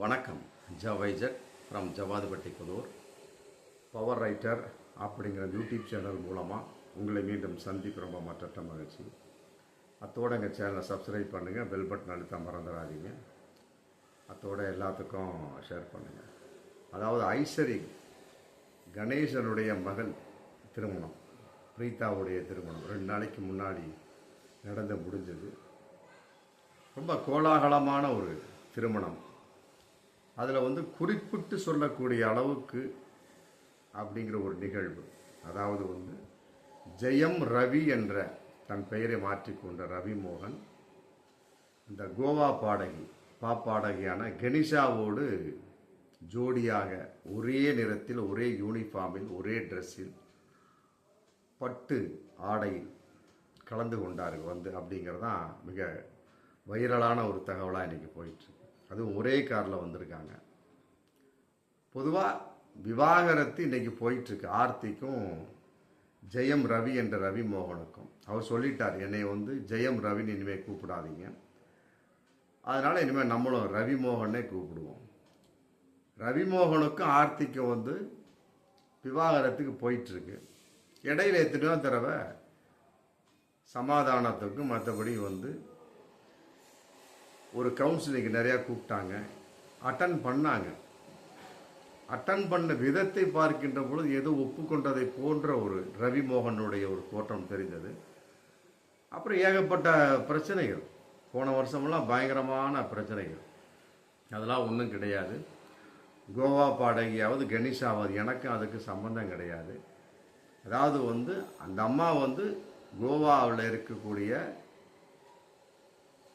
வணக்கம். ஜவைஜட் from Javadupatti Puthur. Power writer அப்படிங்கிற YouTube channel மூலமாக உங்களை மீண்டும் சந்திப்பு ரொம்ப மற்ற மகிழ்ச்சி. அத்தோட எங்கள் சேனலை சப்ஸ்கிரைப் பண்ணுங்கள் பெல் பட்டன் அழுத்த மறந்துடாதீங்க. அத்தோட எல்லாத்துக்கும் ஷேர் பண்ணுங்கள் அதாவது ஐஸ்வரி கணேசனுடைய மகள் திருமணம் பிரீதாவுடைய திருமணம். ரெண்டு நாளைக்கு முன்னாடி நடந்து முடிஞ்சது. ரொம்ப கோலாகலமான ஒரு திருமணம். அதில் வந்து குறிப்பிட்டு சொல்லக்கூடிய அளவுக்கு அப்படிங்கிற ஒரு நிகழ்வு. அதாவது வந்து ஜெயம் ரவி என்ற தன் பெயரை மாற்றிக்கொண்ட ரவி மோகன் இந்த கோவா பாடகி பாப்பாடகியான கெனிஷாவோடு ஜோடியாக ஒரே நிறத்தில் ஒரே யூனிஃபார்மில் ஒரே ட்ரெஸ்ஸில் பட்டு ஆடையில் கலந்து கொண்டார்கள். வந்து அப்படிங்கிறது தான் மிக வைரலான ஒரு தகவலாக இன்றைக்கி போயிட்டுருக்கு அதுவும் ஒரே காரில் வந்திருக்காங்க. பொதுவாக விவாகரத்து இன்றைக்கி போயிட்டுருக்கு. ஆர்த்திக்கும் ஜெயம் ரவி என்ற ரவி மோகனுக்கும். அவர் சொல்லிட்டார் என்னை வந்து ஜெயம் ரவின்னு இனிமேல் கூப்பிடாதீங்க. அதனால் இனிமேல் நம்மளும் ரவி மோகனே கூப்பிடுவோம். ரவி மோகனுக்கும் ஆர்த்திக்கும் வந்து விவாகரத்துக்கு போயிட்டுருக்கு. இடையில எத்தனையோ தடவை சமாதானத்துக்கும் மற்றபடி வந்து ஒரு கவுன்சிலிங் நிறையா கூப்பிட்டாங்க. அட்டன் பண்ணாங்க. அட்டன் பண்ண விதத்தை பார்க்கின்ற பொழுது ஏதோ ஒப்புக்கொண்டதை போன்ற ஒரு ரவி மோகனுடைய ஒரு தோற்றம் தெரிந்தது. அப்புறம் ஏகப்பட்ட பிரச்சனைகள். போன வருஷமெல்லாம் பயங்கரமான பிரச்சனைகள். அதெல்லாம் ஒன்றும் கிடையாது. கோவா பாடகியாவது கணேஷாவது எனக்கும் அதுக்கு சம்பந்தம் கிடையாது. அதாவது வந்து அந்த அம்மா வந்து கோவாவில் இருக்கக்கூடிய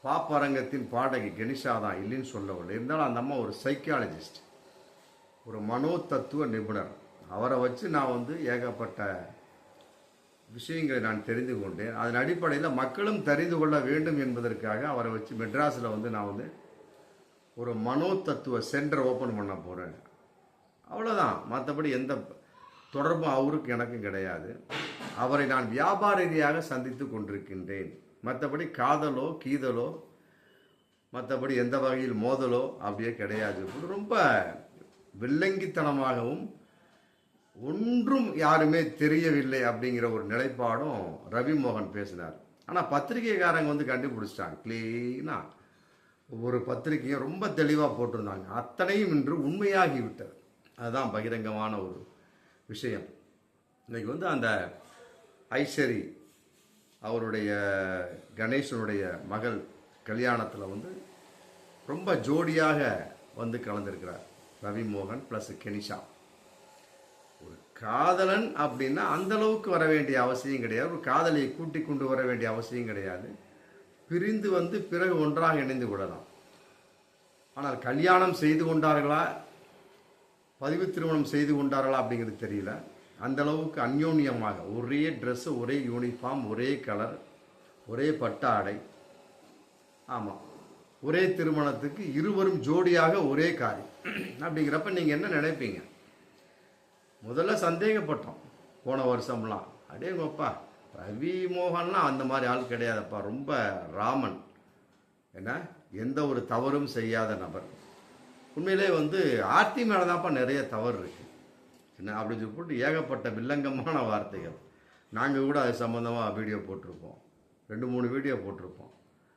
பாப்பரங்கத்தின் பாடகி கணேஷா தான் இல்லைன்னு சொல்லவில்லை இருந்தாலும் அந்த அம்மா ஒரு சைக்காலஜிஸ்ட் ஒரு மனோ தத்துவ நிபுணர். அவரை வச்சு நான் வந்து ஏகப்பட்ட விஷயங்களை நான் தெரிந்து கொண்டேன். அதன் அடிப்படையில் மக்களும் தெரிந்து கொள்ள வேண்டும் என்பதற்காக அவரை வச்சு மெட்ராஸில் வந்து நான் வந்து ஒரு மனோ தத்துவ சென்டர் ஓப்பன் பண்ண போகிறேன் அவ்வளோதான் மற்றபடி எந்த தொடர்பும் அவருக்கு எனக்கும் கிடையாது. அவரை நான் வியாபார ரீதியாக சந்தித்து கொண்டிருக்கின்றேன். மற்றபடி காதலோ கீதலோ மற்றபடி எந்த வகையில் மோதலோ அப்படியே கிடையாது. ரொம்ப வில்லங்கித்தனமாகவும் ஒன்றும் யாருமே தெரியவில்லை அப்படிங்கிற ஒரு நிலைப்பாடும் ரவி மோகன் பேசினார். ஆனால் பத்திரிகைக்காரங்க வந்து கண்டுபிடிச்சிட்டாங்க. க்ளீனாக ஒவ்வொரு பத்திரிகையும் ரொம்ப தெளிவாக போட்டிருந்தாங்க. அத்தனையும் இன்று உண்மையாகி விட்டது அதுதான் பகிரங்கமான ஒரு விஷயம். இன்னைக்கு வந்து அந்த ஐஸ்வரி அவருடைய கணேசனுடைய மகள் கல்யாணத்தில் வந்து ரொம்ப ஜோடியாக வந்து கலந்துருக்கிறார். ரவி மோகன் ப்ளஸ் கெனிஷா. ஒரு காதலன் அப்படின்னா அந்த அளவுக்கு வர வேண்டிய அவசியம் கிடையாது. ஒரு காதலியை கூட்டி கொண்டு வர வேண்டிய அவசியம் கிடையாது. பிரிந்து வந்து பிறகு ஒன்றாக இணைந்து கொள்ளலாம். ஆனால் கல்யாணம் செய்து கொண்டார்களா? பதிவு திருமணம் செய்து கொண்டார்களா அப்படிங்கிறது தெரியல. அந்த அளவுக்கு அந்யோன்யமாக ஒரே ட்ரெஸ்ஸு ஒரே யூனிஃபார்ம் ஒரே கலர் ஒரே பட்டாடை. ஆமாம் ஒரே திருமணத்துக்கு இருவரும் ஜோடியாக ஒரே காரி. அப்படிங்கிறப்ப நீங்கள் என்ன நினைப்பீங்க? முதல்ல சந்தேகப்பட்டோம். போன வருஷம்லாம். அடேங்கப்பா ரவி மோகன்லாம் அந்த மாதிரி ஆள் கிடையாதப்பா. ரொம்ப ராமன். என்ன? எந்த ஒரு தவறும் செய்யாத நபர். உண்மையிலே வந்து ஆர்த்தி மேலே தான்ப்பா நிறைய தவறு இருக்கு. என்ன அப்படி சொல்லி போட்டு ஏகப்பட்ட வில்லங்கமான வார்த்தைகள். நாங்கள் கூட அது சம்மந்தமாக வீடியோ போட்டிருப்போம். ரெண்டு மூணு வீடியோ போட்டிருப்போம்.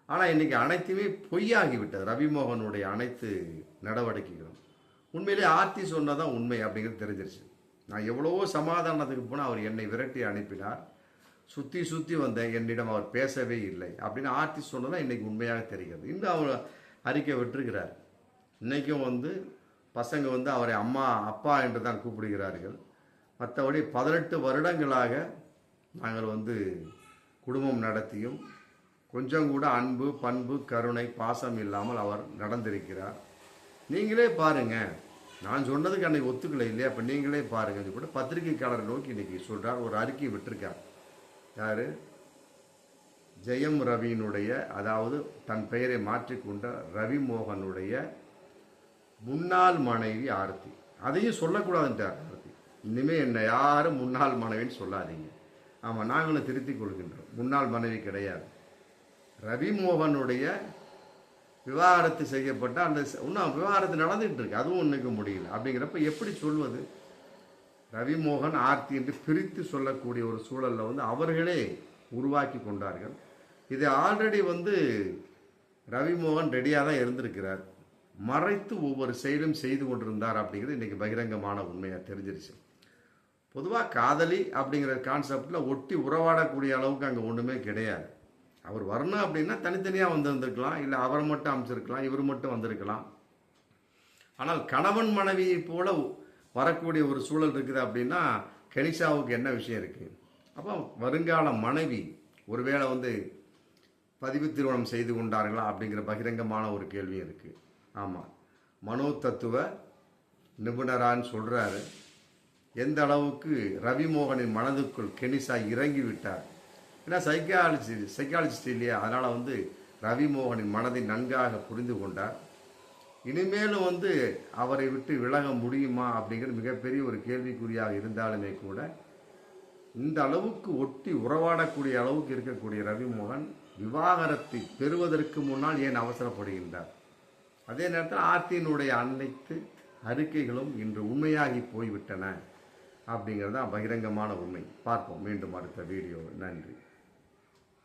ஆனால் இன்றைக்கி அனைத்துமே பொய்யாகிவிட்டது. ரவிமோகனுடைய அனைத்து நடவடிக்கைகளும். உண்மையிலே ஆர்த்தி சொன்னதான் உண்மை அப்படிங்கிறது தெரிஞ்சிருச்சு. நான் எவ்வளவோ சமாதானத்துக்கு போனால் அவர் என்னை விரட்டி அனுப்பினார். சுற்றி சுற்றி வந்தேன். என்னிடம் அவர் பேசவே இல்லை அப்படின்னு ஆர்த்தி சொன்னதான் இன்றைக்கி உண்மையாக தெரிகிறது. இன்னும் அவர் அறிக்கை விட்டுருக்கிறார். இன்றைக்கும் வந்து பசங்க வந்து அவரை அம்மா அப்பா என்று தான் கூப்பிடுகிறார்கள். மற்றபடி பதினெட்டு வருடங்களாக நாங்கள் வந்து குடும்பம் நடத்தியும் கொஞ்சம் கூட அன்பு பண்பு கருணை பாசம் இல்லாமல் அவர் நடந்திருக்கிறார். நீங்களே பாருங்க. நான் சொன்னதுக்கு அன்னைக்கு ஒத்துக்கலை இல்லையா? அப்போ நீங்களே பாருங்கள் கூட பத்திரிகைக்காரர் நோக்கி இன்றைக்கி சொல்கிறார் ஒரு அறிக்கை விட்டுருக்கார். யார்? ஜெயம் ரவியினுடைய அதாவது தன் பெயரை மாற்றிக்கொண்ட ரவி மோகனுடைய முன்னாள் மனைவி ஆர்த்தி. அதையும் சொல்லக்கூடாதுன்ட்டார் ஆர்த்தி. இனிமேல் என்னை யாரும் முன்னாள் மனைவின்னு சொல்லாதீங்க. ஆமாம் நாங்களும் திருத்திக் கொள்கின்றோம். முன்னாள் மனைவி கிடையாது. ரவிமோகனுடைய விவாகரத்து செய்யப்பட்ட அந்த இன்னும் விவாகரத்து நடந்துகிட்டு இருக்கு அதுவும் ஒன்றுக்கு முடியல. அப்படிங்கிறப்ப எப்படி சொல்வது? ரவிமோகன் ஆர்த்தி என்று பிரித்து சொல்லக்கூடிய ஒரு சூழல்ல வந்து அவர்களே உருவாக்கி கொண்டார்கள். இது ஆல்ரெடி வந்து ரவிமோகன் ரெடியாக தான் இருந்திருக்கிறார். மறைத்து ஒவ்வொரு செயலும் செய்து கொண்டிருந்தார் அப்படிங்கிறது இன்னைக்கு பகிரங்கமான உண்மையாக தெரிஞ்சிருச்சு. பொதுவாக காதலி அப்படிங்கிற கான்செப்டில் ஒட்டி உறவாடக்கூடிய அளவுக்கு அங்கே ஒன்றுமே கிடையாது. அவர் வரணும் அப்படின்னா தனித்தனியாக வந்திருந்துருக்கலாம் இல்லை அவரை மட்டும் அமைச்சிருக்கலாம் இவர் மட்டும் வந்திருக்கலாம். ஆனால் கணவன் மனைவியை போல வரக்கூடிய ஒரு சூழல் இருக்குது அப்படின்னா கெனிஷாவுக்கு என்ன விஷயம் இருக்குது அப்போ வருங்கால மனைவி ஒருவேளை வந்து பதிவு திருமணம் செய்து கொண்டார்களா அப்படிங்கிற பகிரங்கமான ஒரு கேள்வி இருக்குது ஆமாம் மனோ தத்துவ நிபுணரான்னு சொல்கிறாரு எந்த அளவுக்கு ரவிமோகனின் மனதுக்குள் கெனிசா இறங்கி விட்டார். ஏன்னா சைக்காலஜி சைக்காலஜிஸ்ட் இல்லையா? அதனால் வந்து ரவிமோகனின் மனதை நன்காக புரிந்து கொண்டார். இனிமேலும் வந்து அவரை விட்டு விலக முடியுமா அப்படிங்கிற மிகப்பெரிய ஒரு கேள்விக்குறியாக இருந்தாலுமே கூட இந்த அளவுக்கு ஒட்டி உறவாடக்கூடிய அளவுக்கு இருக்கக்கூடிய ரவிமோகன் விவாகரத்தை பெறுவதற்கு முன்னால் ஏன் அவசரப்படுகின்றார்? அதே நேரத்தில் ஆர்த்தியினுடைய அனைத்து அறிக்கைகளும் இன்று உண்மையாகி போய்விட்டன அப்படிங்கிறது தான் பகிரங்கமான உண்மை. பார்ப்போம். மீண்டும் அடுத்த வீடியோ நன்றி.